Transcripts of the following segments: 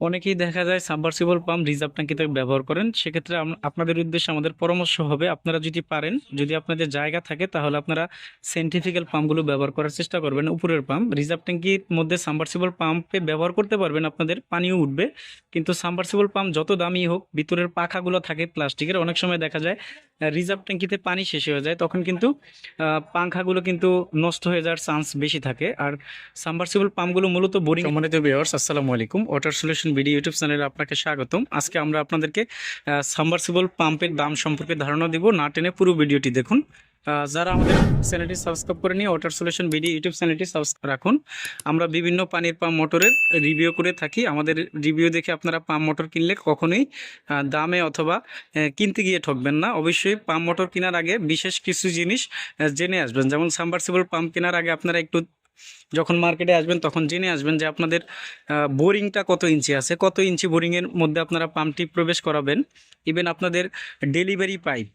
অনেকেই দেখা যায় সাবমার্সিবল পাম্প রিজার্ভ ট্যাঙ্কিতে ব্যবহার করেন। সেক্ষেত্রে আপনাদের উদ্দেশ্যে আমাদের পরামর্শ হবে, আপনারা যদি পারেন, যদি আপনাদের জায়গা থাকে, তাহলে আপনারা সেন্টিফিক্যাল পাম্পগুলো ব্যবহার করার চেষ্টা করবেন, উপরের পাম্প রিজার্ভ ট্যাঙ্কির মধ্যে সাবমার্সিবল পাম্পে ব্যবহার করতে পারবেন, আপনাদের পানিও উঠবে। কিন্তু সাবমার্সিবল পাম্প যত দামি হোক, ভিতরের পাখাগুলো থাকে প্লাস্টিকের অনেক সময় দেখা যায় রিজার্ভ ট্যাঙ্কিতে পানি শেষ হয়ে যায়, তখন কিন্তু পাংখাগুলো কিন্তু নষ্ট হয়ে যাওয়ার চান্স বেশি থাকে। আর সাবমার্সিবল পাম্পগুলো মূলত বোরিং সম্মানিত ভিউয়ার্স আসসালামু আলাইকুম। ওয়াটার সলিউশন ভিডিও ইউটিউব চ্যানেলে আপনাকে স্বাগতম। আজকে আমরা আপনাদেরকে সাবমার্সিবল পাম্পের দাম সম্পর্কে ধারণা দিব। না টেনে পুরো ভিডিওটি দেখুন। যারা আমাদের চ্যানেলটি সাবস্ক্রাইব করে নিয়ে ওয়াটার সলিউশন ভিডিও ইউটিউব চ্যানেলটি সাবস্ক্রাইব রাখুন। আমরা বিভিন্ন পানির পাম্প মোটরের রিভিউ করে থাকি। আমাদের রিভিউ দেখে আপনারা পাম্প মোটর কিনলে কখনোই দামে অথবা কিনতে গিয়ে ঠকবেন না। অবশ্যই পাম্প মোটর কেনার আগে বিশেষ কিছু জিনিস জেনে আসবেন। যেমন সাবমার্সিবল পাম্প কেনার আগে আপনারা একটু যখন মার্কেটে আসবেন তখন জেনে আসবেন যে আপনাদের বোরিংটা কত ইঞ্চি আছে। কত ইঞ্চি বোরিংয়ের মধ্যে আপনারা পাম্পটি প্রবেশ করাবেন। ইভেন আপনাদের ডেলিভারি পাইপ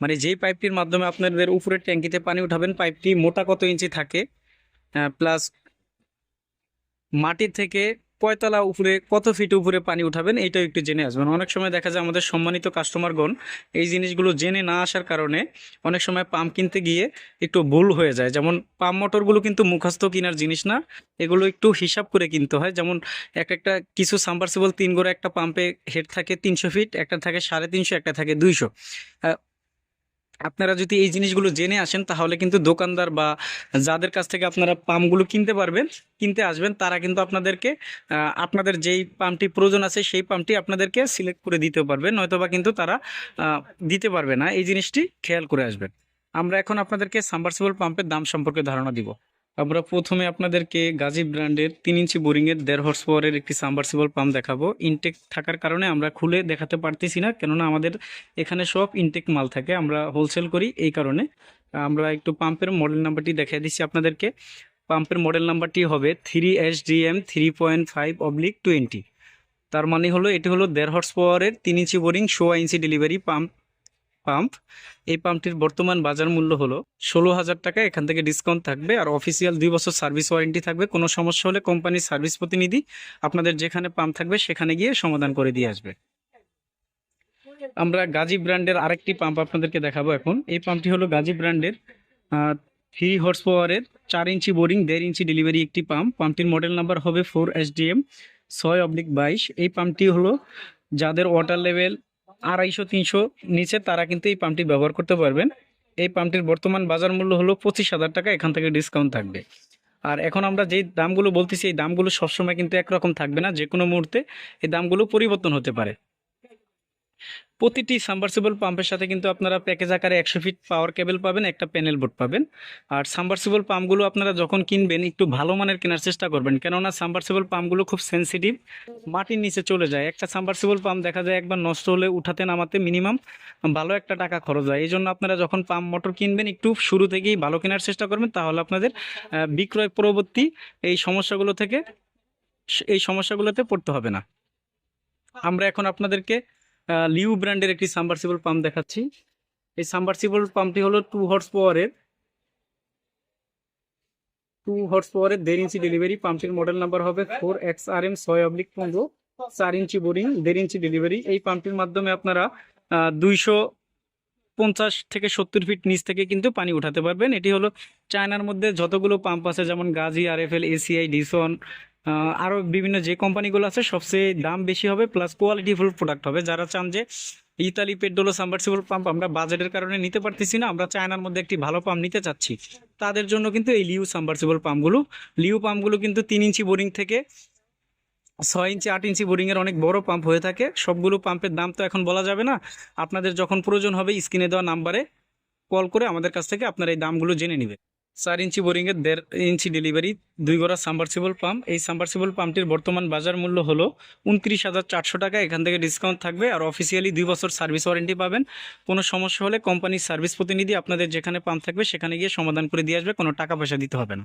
মানে যেই পাইপটির মাধ্যমে আপনাদের উপরের ট্যাঙ্কিতে পানি উঠাবেন, পাইপটি মোটা কত ইঞ্চি থাকে প্লাস মাটির থেকে পয়তলা উপরে, কত ফিট উপরে পানি উঠাবেন, এইটাও একটু জেনে আসবেন। অনেক সময় দেখা যায় আমাদের সম্মানিত কাস্টমারগণ এই জিনিসগুলো জেনে না আসার কারণে অনেক সময় পাম্প কিনতে গিয়ে একটু ভুল হয়ে যায়। যেমন পাম্প মোটরগুলো কিন্তু মুখস্থ কেনার জিনিস না, এগুলো একটু হিসাব করে কিনতে হয়। যেমন এক একটা কিছু সাবমার্সিবল তিন গোড়া একটা পাম্পে হেড থাকে তিনশো ফিট একটা থাকে সাড়ে তিনশো, একটা থাকে দুইশো। আপনারা যদি এই জিনিসগুলো জেনে আসেন, তাহলে কিন্তু দোকানদার বা যাদের কাছ থেকে আপনারা পামগুলো কিনতে পারবেন, কিনতে আসবেন, তারা কিন্তু আপনাদেরকে আপনাদের যেই পাম্পটি প্রয়োজন আছে, সেই পাম্পটি আপনাদেরকে সিলেক্ট করে দিতে পারবে নয়তোবা কিন্তু তারা দিতে পারবে না। এই জিনিসটি খেয়াল করে আসবেন। আমরা এখন আপনাদেরকে সাবমার্সিবল পাম্পের দাম সম্পর্কে ধারণা দিব। আমরা প্রথমে আপনাদেরকে গাজী ব্র্যান্ডের তিন ইঞ্চি বোরিংয়ের দেড় হর্স পাওয়ারের একটি সাবমার্সিবল পাম্প দেখাবো। ইনটেক থাকার কারণে আমরা খুলে দেখাতে পারতেছি না, কেননা আমাদের এখানে সব ইনটেক মাল থাকে, আমরা হোলসেল করি এই কারণে। আমরা একটু পাম্পের মডেল নাম্বারটি দেখিয়ে দিচ্ছি আপনাদেরকে। পাম্পের মডেল নাম্বারটি হবে three S D M three point five oblique twenty তার মানে হলো, এটি হলো দেড় হর্স পাওয়ারের তিন ইঞ্চি বোরিং, সোয়া ইঞ্চি ডেলিভারি পাম্প পাম্প এই পাম্পটির বর্তমান বাজার মূল্য হলো ষোলো হাজার টাকা। এখান থেকে ডিসকাউন্ট থাকবে আর অফিসিয়াল দুই বছর সার্ভিস ওয়ারেন্টি থাকবে। কোনো সমস্যা হলে কোম্পানির সার্ভিস প্রতিনিধি আপনাদের যেখানে পাম্প থাকবে সেখানে গিয়ে সমাধান করে দিয়ে আসবে। আমরা গাজী ব্র্যান্ডের আরেকটি পাম্প আপনাদেরকে দেখাবো এখন। এই পাম্পটি হলো গাজী ব্র্যান্ডের থ্রি হর্স পাওয়ারের চার ইঞ্চি বোরিং দেড় ইঞ্চি ডেলিভারি একটি পাম্প পাম্পটির মডেল নাম্বার হবে ফোর এস ডিএম ছয় অবলিক বাইশ। এই পাম্পটি হলো যাদের ওয়াটার লেভেল আড়াইশো, তিনশো নিচে তারা কিন্তু এই পাম্পটি ব্যবহার করতে পারবেন। এই পাম্পটির বর্তমান বাজার মূল্য হলো পঁচিশ হাজার টাকা, এখান থেকে ডিসকাউন্ট থাকবে। আর এখন আমরা যেই দামগুলো বলতেছি, এই দামগুলো সবসময় কিন্তু একরকম থাকবে না যে কোনো মুহূর্তে এই দামগুলো পরিবর্তন হতে পারে। প্রতিটি সাবমার্সিবল পাম্পের সাথে কিন্তু আপনারা প্যাকেজ আকারে একশো ফিট পাওয়ার কেবল পাবেন, একটা প্যানেল বোর্ড পাবেন। আর সাবমার্সিবল পাম্পগুলো আপনারা যখন কিনবেন, একটু ভালো মানের কেনার চেষ্টা করবেন। কেননা সাবমার্সিবল পাম্পগুলো খুব সেনসিটিভ মাটির নিচে চলে যায়। একটা সাবমার্সিবল পাম্প দেখা যায় একবার নষ্ট হলে উঠাতে নামাতে মিনিমাম ভালো একটা টাকা খরচ হয়। এই জন্য আপনারা যখন পাম্প মোটর কিনবেন, একটু শুরু থেকেই ভালো কেনার চেষ্টা করবেন, তাহলে আপনাদের বিক্রয় পরবর্তী এই সমস্যাগুলো থেকে, এই সমস্যাগুলোতে পড়তে হবে না। আমরা এখন আপনাদেরকে লিউ ব্র্যান্ডের একটি সাবমার্সিবল পাম্প দেখাচ্ছি। এই সাবমার্সিবল পাম্পটি হলো টু হর্স পাওয়ারের টু হর্স পাওয়ারের দেড় ইঞ্চি ডেলিভারি পাম্পটির মডেল নাম্বার হবে ফোর এক্স আর এম ছয় অবলিক পনেরো, চার ইঞ্চি বোরিং, দেড় ইঞ্চি ডেলিভারি এই পাম্পটির মাধ্যমে আপনারা দুইশো পঞ্চাশ থেকে সত্তর ফিট নিচ থেকে কিন্তু পানি উঠাতে পারবেন। এটি হলো চায়নার মধ্যে যতগুলো পাম্প আছে, যেমন Gazi R F L ACI, ডিসন আরও বিভিন্ন যে কোম্পানিগুলো আছে, সবচেয়ে দাম বেশি হবে প্লাস কোয়ালিটিফুল প্রোডাক্ট হবে। যারা চান যে ইতালি পেট্রোলো সাবমার্সিবল পাম্প আমরা বাজেটের কারণে নিতে পারতেছি না, আমরা চায়নার মধ্যে একটি ভালো পাম্প নিতে চাচ্ছি। তাদের জন্য কিন্তু এই লিউ সাবমার্সিবল পাম্পগুলো লিউ পাম্পগুলো কিন্তু তিন ইঞ্চি বোরিং থেকে ছয় ইঞ্চি, আট ইঞ্চি বোরিংয়ের অনেক বড় পাম্প হয়ে থাকে। সবগুলো পাম্পের দাম তো এখন বলা যাবে না। আপনাদের যখন প্রয়োজন হবে স্ক্রিনে দেওয়া নাম্বারে কল করে আমাদের কাছ থেকে আপনারা এই দামগুলো জেনে নেবেন। চার ইঞ্চি বোরিংয়ের দেড় ইঞ্চি ডেলিভারি, দুই গড়া সাম্বারসিবল পাম্প এই সাম্বারসিবল পাম্পটির বর্তমান বাজার মূল্য হলো উনত্রিশ হাজার চারশো টাকা। এখান থেকে ডিসকাউন্ট থাকবে আর অফিসিয়ালি দুই বছর সার্ভিস ওয়ারেন্টি পাবেন। কোনো সমস্যা হলে কোম্পানির সার্ভিস প্রতিনিধি আপনাদের যেখানে পাম্প থাকবে সেখানে গিয়ে সমাধান করে দিয়ে আসবে। কোনো টাকা পয়সা দিতে হবে না।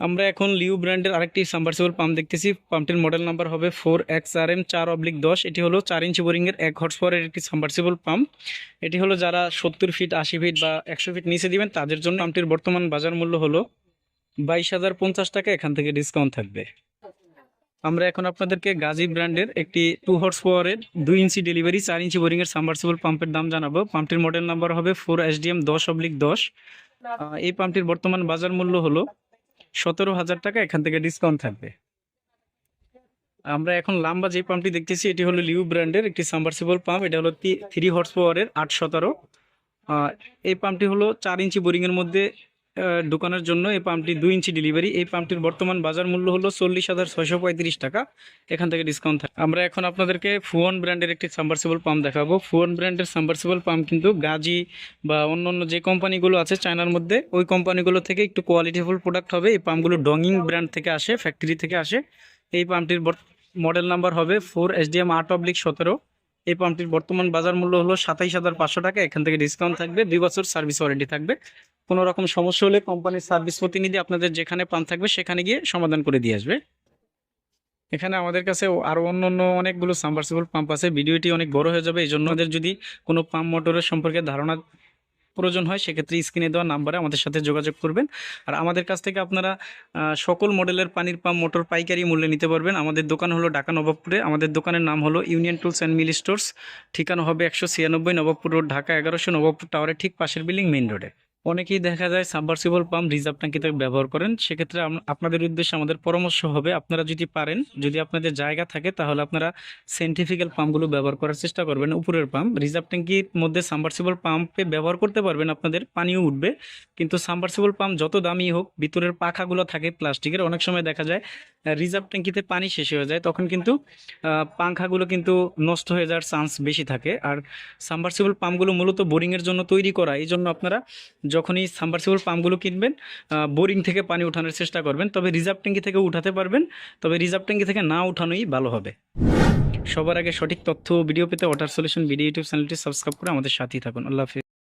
আমরা এখন লিউ ব্র্যান্ডের আরেকটি সাবমার্সিবল পাম্প দেখতেছি। পাম্পটির মডেল নাম্বার হবে ফোর এক্স আর এম চার অবলিক দশ। এটি হলো চার ইঞ্চি বোরিংয়ের এক হর্স পাওয়ারের একটি সাবমার্সিবল পাম্প এটি হলো যারা সত্তর ফিট আশি ফিট বা একশো ফিট নিচে দিবেন, তাদের জন্য পাম্পটির বর্তমান বাজার মূল্য হলো বাইশ হাজার পঞ্চাশ টাকা। এখান থেকে ডিসকাউন্ট থাকবে। আমরা এখন আপনাদেরকে গাজী ব্র্যান্ডের একটি টু হর্স পাওয়ারের দুই ইঞ্চি ডেলিভারি চার ইঞ্চি বোরিংয়ের এর সাবমার্সিবল পাম্পের দাম জানাব। পাম্পটির মডেল নাম্বার হবে ফোর এসডিএম দশ অবলিক দশ। এই পাম্পটির বর্তমান বাজার মূল্য হলো সতেরো হাজার টাকা এখান থেকে ডিসকাউন্ট থাকবে। আমরা এখন লাম্বা যে পাম্পটি দেখতেছি, এটি হলো লিউ ব্র্যান্ডের একটি সাম্বারসিবল পাম্প এটা হলো থ্রি হর্স পাওয়ারের আট সতেরো। এই পাম্পটি হলো চার ইঞ্চি বোরিংয়ের মধ্যে ঢোকানোর জন্য এই পাম্পটি দুই ইঞ্চি ডেলিভারি এই পাম্পটির বর্তমান বাজার মূল্য হলো চল্লিশ হাজার ছয়শো পঁয়ত্রিশ টাকা। এখান থেকে ডিসকাউন্ট থাকে। আমরা এখন আপনাদেরকে ফুয়ন ব্র্যান্ডের একটি সাবমার্সিবল পাম্প দেখাবো। ফুয়ন ব্র্যান্ডের সাবমার্সিবল পাম্প কিন্তু গাজি বা অন্য অন্য যে কোম্পানিগুলো আছে চায়নার মধ্যে, ওই কোম্পানিগুলো থেকে একটু কোয়ালিটিফুল প্রোডাক্ট হবে। এই পাম্পগুলো ডঙিং ব্র্যান্ড থেকে আসে ফ্যাক্টরি থেকে আসে। এই পাম্পটির মডেল নাম্বার হবে ফোর এসডিএম আট অবলিক সতেরো। এই পাম্পটির বর্তমান বাজার মূল্য হলো সাতাইশ হাজার পাঁচশো টাকা। এখান থেকে ডিসকাউন্ট থাকবে, দুই বছর সার্ভিস ওয়ারেন্টি থাকবে। কোনো রকম সমস্যা হলে কোম্পানির সার্ভিস প্রতিনিধি আপনাদের যেখানে পাম্প থাকবে সেখানে গিয়ে সমাধান করে দিয়ে আসবে। এখানে আমাদের কাছে আরও অন্য অন্য অনেকগুলো সাবমার্সিবল পাম্প আছে। ভিডিওটি অনেক বড় হয়ে যাবে এই জন্য যদি কোনো পাম্প মোটরের সম্পর্কে ধারণা প্রয়োজন হয়, সেক্ষেত্রে স্ক্রিনে দেওয়া নাম্বারে আমাদের সাথে যোগাযোগ করবেন। আর আমাদের কাছ থেকে আপনারা সকল মডেলের পানির পাম্প, মোটর, পাইকারি মূল্যে নিতে পারবেন। আমাদের দোকান হলো ঢাকা নবাবপুরে। আমাদের দোকানের নাম হলো union tools and mill stores. ঠিকানা হবে একশো ছিয়ানব্বই নবাবপুর রোড, ঢাকা এগারোশো নবাবপুর টাওয়ারের ঠিক পাশের বিল্ডিং মেইন রোডে। অনেকেই দেখা যায় সাবমার্সিবল পাম্প রিজার্ভ ট্যাঙ্কিতে ব্যবহার করেন। সেক্ষেত্রে আপনাদের উদ্দেশ্যে আমাদের পরামর্শ হবে, আপনারা যদি পারেন, যদি আপনাদের জায়গা থাকে, তাহলে আপনারা সেন্টিফিক্যাল পাম্পগুলো ব্যবহার করার চেষ্টা করবেন, উপরের পাম্প রিজার্ভ ট্যাঙ্কির মধ্যে সাবমার্সিবল পাম্পে ব্যবহার করতে পারবেন, আপনাদের পানিও উঠবে। কিন্তু সাবমার্সিবল পাম্প যত দামি হোক, ভিতরের পাখাগুলো থাকে প্লাস্টিকের, অনেক সময় দেখা যায় রিজার্ভ ট্যাঙ্কিতে পানি শেষ হয়ে যায়, তখন কিন্তু পাংখাগুলো কিন্তু নষ্ট হয়ে যাওয়ার চান্স বেশি থাকে। আর সাবমার্সিবল পাম্পগুলো মূলত বোরিংয়ের জন্য তৈরি করা এই জন্য আপনারা যখনই সাবমার্সিবল পাম্পগুলো কিনবেন বোরিং থেকে পানি উঠানোর চেষ্টা করবেন, তবে রিজার্ভ ট্যাঙ্কি থেকে উঠাতে পারবেন, তবে রিজার্ভ ট্যাঙ্কি থেকে না উঠানোই ভালো হবে। সবার আগে সঠিক তথ্য ভিডিও পেতে ওয়াটার সলিউশন ভিডিও ইউটিউব চ্যানেলটি সাবস্ক্রাইব করে আমাদের সাথেই থাকুন। আল্লাহ